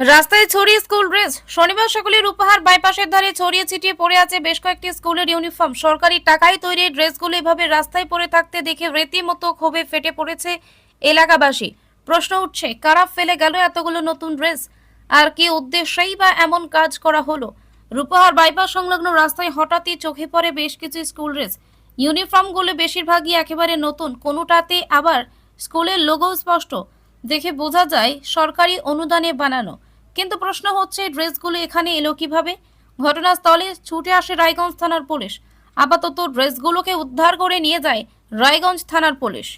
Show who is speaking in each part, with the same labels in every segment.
Speaker 1: রাস্তায় ছড়িয়ে school dress শনিবার সকালের উপহার বাইপাসের ধারে ছড়িয়ে ছিটিয়ে পড়ে আছে বেশ কয়েকটি স্কুলের ইউনিফর্ম। সরকারি টাকায় তৈরি ড্রেসগুলো এভাবে রাস্তায় পড়ে থাকতে দেখে রীতিমতো ক্ষোভে ফেটে পড়েছে এলাকাবাসী। প্রশ্ন উঠছে, কারা ফেলে গেল এতগুলো নতুন ড্রেস? আর কি উদ্দেশ্যেই বা এমন কাজ করা হলো? রূপহার বাইপাস সংলগ্ন রাস্তায় হঠাৎই চোখে পড়ে বেশ কিছু স্কুল ড্রেস। ইউনিফর্মগুলো বেশিরভাগই একেবারে নতুন, কোনোটাতে আবার স্কুলের লোগো স্পষ্ট। দেখে বোঝা যায় সরকারি অনুদানে বানানো। কিন্তু প্রশ্ন হচ্ছে, ড্রেসগুলো এখানে এলো কীভাবে? ঘটনাস্থলে ছুটে আসে রায়গঞ্জ থানার পুলিশ। আপাতত ড্রেসগুলোকে উদ্ধার করে নিয়ে যায় রায়গঞ্জ থানার পুলিশ।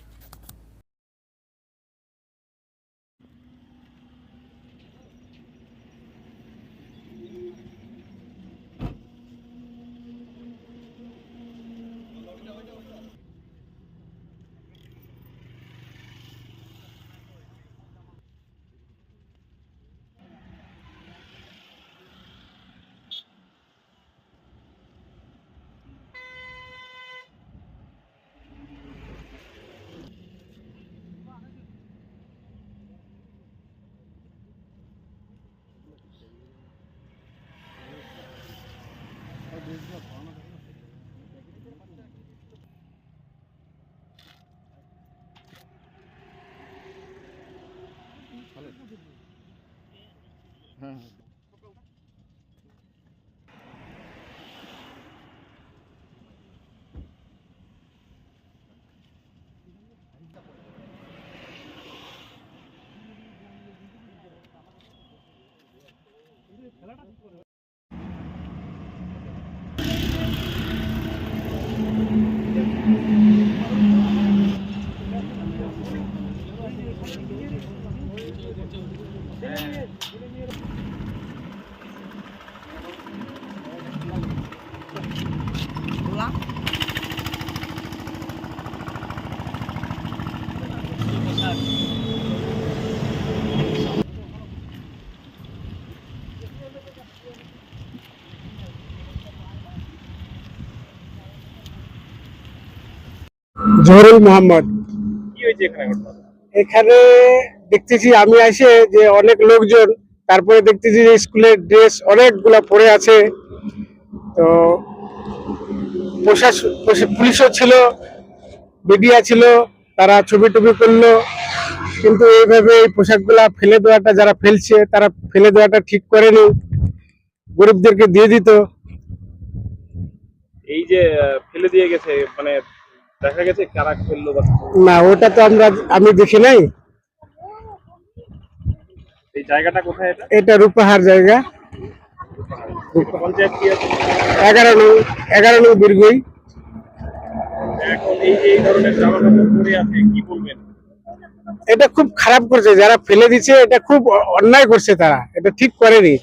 Speaker 2: খেলাটা ঠিক করে জহরুল মোহাম্মদ।
Speaker 3: কি হয়েছে এখানে
Speaker 2: এখানে দেখতেছি আমি আসে যে অনেক লোকজন তারপরে দেখতেছি যে স্কুলের ড্রেস অনেকগুলো পরে আছে। তো প্রশাসন পুলিশও ছিল মিডিয়া ছিল তারা ছবি টবি করল। কিন্তু এইভাবে এই পোশাকগুলা ফেলে দেওয়াটা যারা ফেলছে তারা ফেলে দেওয়াটা ঠিক করেনি। গরিবদেরকে দিয়ে দিত।
Speaker 3: এই যে ফেলে দিয়ে গেছে মানে দেখা গেছে কারা ফেলল
Speaker 2: না ওটা তো আমরা আমি দেখি নাই।
Speaker 3: জায়গাটা কোথায় এটা?
Speaker 2: এটা রূপাহার জায়গা।
Speaker 3: পঞ্চায়েত কি আছে?
Speaker 2: এগারো নং এগারো নং বীরগুই
Speaker 3: এখন এই এই ধরনের জামা কাপড় পরে আছে কি বলবেন?
Speaker 2: এটা খুব খারাপ করছে যারা ফেলে দিচ্ছে এটা খুব অন্যায় করছে তারা। এটা ঠিক করেনি।